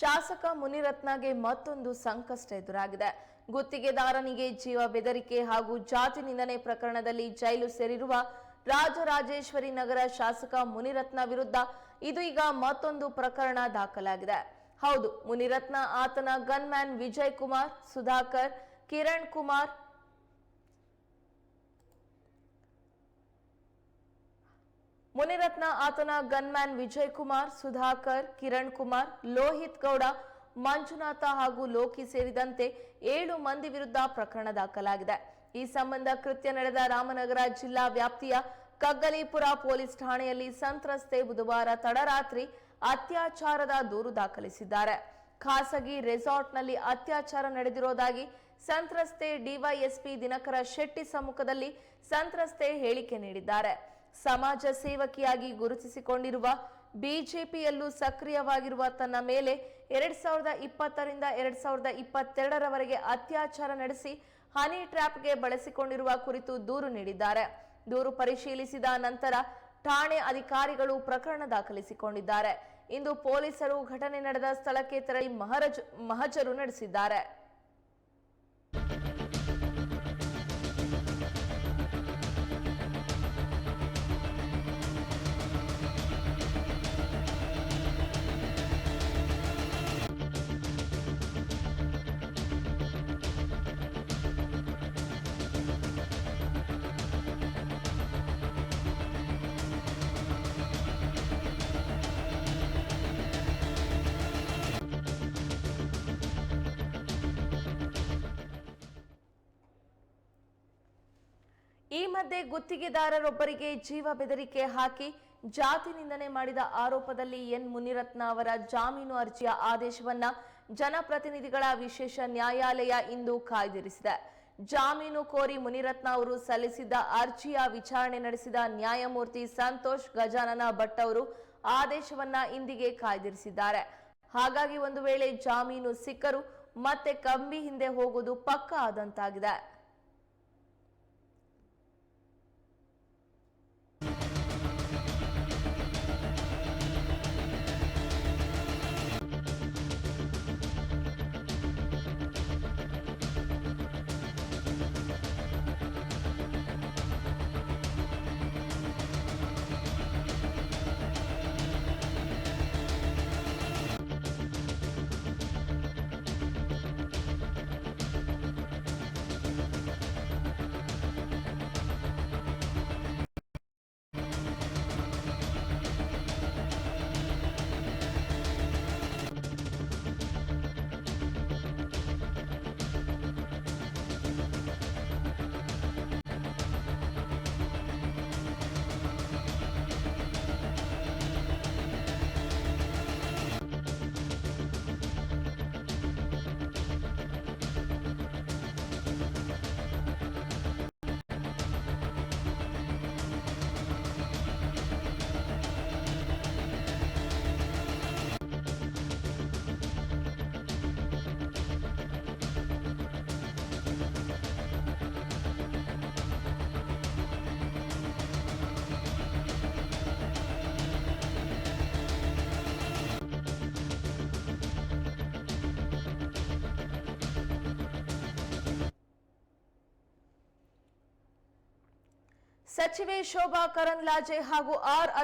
ಶಾಸಕ ಮುನಿರತ್ನಗೆ ಮತ್ತೊಂದು ಸಂಕಷ್ಟ ಎದುರಾಗಿದೆ. ಗುತ್ತಿಗೆದಾರನಿಗೆ ಜೀವ ಬೆದರಿಕೆ ಹಾಗೂ ಜಾತಿ ನಿಂದನೆ ಪ್ರಕರಣದಲ್ಲಿ ಜೈಲು ಸೇರಿರುವ ರಾಜರಾಜೇಶ್ವರಿ ನಗರ ಶಾಸಕ ಮುನಿರತ್ನ ವಿರುದ್ಧ ಇದು ಈಗ ಮತ್ತೊಂದು ಪ್ರಕರಣ ದಾಖಲಾಗಿದೆ. ಹೌದು, ಮುನಿರತ್ನ ಆತನ ಗನ್ಮ್ಯಾನ್ ವಿಜಯ್ ಕುಮಾರ್, ಸುಧಾಕರ್, ಕಿರಣ್ ಕುಮಾರ್ ಮುನಿರತ್ನ ಆತನ ಗನ್ಮ್ಯಾನ್ ವಿಜಯ್ ಕುಮಾರ್ ಸುಧಾಕರ್, ಕಿರಣ್ ಕುಮಾರ್, ಲೋಹಿತ್ ಗೌಡ, ಮಂಜುನಾಥ ಹಾಗೂ ಲೋಕಿ ಸೇರಿದಂತೆ ಏಳು ಮಂದಿ ವಿರುದ್ಧ ಪ್ರಕರಣ ದಾಖಲಾಗಿದೆ. ಈ ಸಂಬಂಧ ಕೃತ್ಯ ನಡೆದ ರಾಮನಗರ ಜಿಲ್ಲಾ ವ್ಯಾಪ್ತಿಯ ಕಗ್ಗಲೀಪುರ ಪೊಲೀಸ್ ಠಾಣೆಯಲ್ಲಿ ಸಂತ್ರಸ್ತೆ ಬುಧವಾರ ತಡರಾತ್ರಿ ಅತ್ಯಾಚಾರದ ದೂರು ದಾಖಲಿಸಿದ್ದಾರೆ. ಖಾಸಗಿ ರೆಸಾರ್ಟ್ನಲ್ಲಿ ಅತ್ಯಾಚಾರ ನಡೆದಿರೋದಾಗಿ ಸಂತ್ರಸ್ತೆ ಡಿವೈಎಸ್ಪಿ ದಿನಕರ ಶೆಟ್ಟಿ ಸಮ್ಮುಖದಲ್ಲಿ ಸಂತ್ರಸ್ತೆ ಹೇಳಿಕೆ ನೀಡಿದ್ದಾರೆ. ಸಮಾಜ ಸೇವಕಿಯಾಗಿ ಗುರುತಿಸಿಕೊಂಡಿರುವ ಬಿಜೆಪಿಯಲ್ಲೂ ಸಕ್ರಿಯವಾಗಿರುವ ತನ್ನ ಮೇಲೆ ಎರಡ್ ಸಾವಿರದ ಇಪ್ಪತ್ತರಿಂದ ಎರಡ್ ಸಾವಿರದ ಇಪ್ಪತ್ತೆರಡರವರೆಗೆ ಅತ್ಯಾಚಾರ ನಡೆಸಿ ಹನಿ ಟ್ರ್ಯಾಪ್ಗೆ ಬಳಸಿಕೊಂಡಿರುವ ಕುರಿತು ದೂರು ನೀಡಿದ್ದಾರೆ. ದೂರು ಪರಿಶೀಲಿಸಿದ ನಂತರ ಠಾಣೆ ಅಧಿಕಾರಿಗಳು ಪ್ರಕರಣ ದಾಖಲಿಸಿಕೊಂಡಿದ್ದಾರೆ. ಇಂದು ಪೊಲೀಸರು ಘಟನೆ ನಡೆದ ಸ್ಥಳಕ್ಕೆ ತೆರಳಿ ಮಹರಜ್ ಮಹಜರು ನಡೆಸಿದ್ದಾರೆ. ಈ ಮಧ್ಯೆ ಗುತ್ತಿಗೆದಾರರೊಬ್ಬರಿಗೆ ಜೀವ ಬೆದರಿಕೆ ಹಾಕಿ ಜಾತಿ ನಿಂದನೆ ಮಾಡಿದ ಆರೋಪದಲ್ಲಿ ಎನ್. ಮುನಿರತ್ನ ಅವರ ಜಾಮೀನು ಅರ್ಜಿಯ ಆದೇಶವನ್ನ ಜನಪ್ರತಿನಿಧಿಗಳ ವಿಶೇಷ ನ್ಯಾಯಾಲಯ ಇಂದು ಕಾಯ್ದಿರಿಸಿದೆ. ಜಾಮೀನು ಕೋರಿ ಮುನಿರತ್ನ ಅವರು ಸಲ್ಲಿಸಿದ್ದ ಅರ್ಜಿಯ ವಿಚಾರಣೆ ನಡೆಸಿದ ನ್ಯಾಯಮೂರ್ತಿ ಸಂತೋಷ್ ಗಜಾನನ ಭಟ್ ಅವರು ಆದೇಶವನ್ನ ಇಂದಿಗೆ ಕಾಯ್ದಿರಿಸಿದ್ದಾರೆ. ಹಾಗಾಗಿ ಒಂದು ವೇಳೆ ಜಾಮೀನು ಸಿಕ್ಕರೂ ಮತ್ತೆ ಕಂಬಿ ಹಿಂದೆ ಹೋಗುವುದು ಪಕ್ಕ ಆದಂತಾಗಿದೆ. ಸಚಿವೆ ಶೋಭಾ ಕರಂದ್ಲಾಜೆ ಹಾಗೂ ಆರ್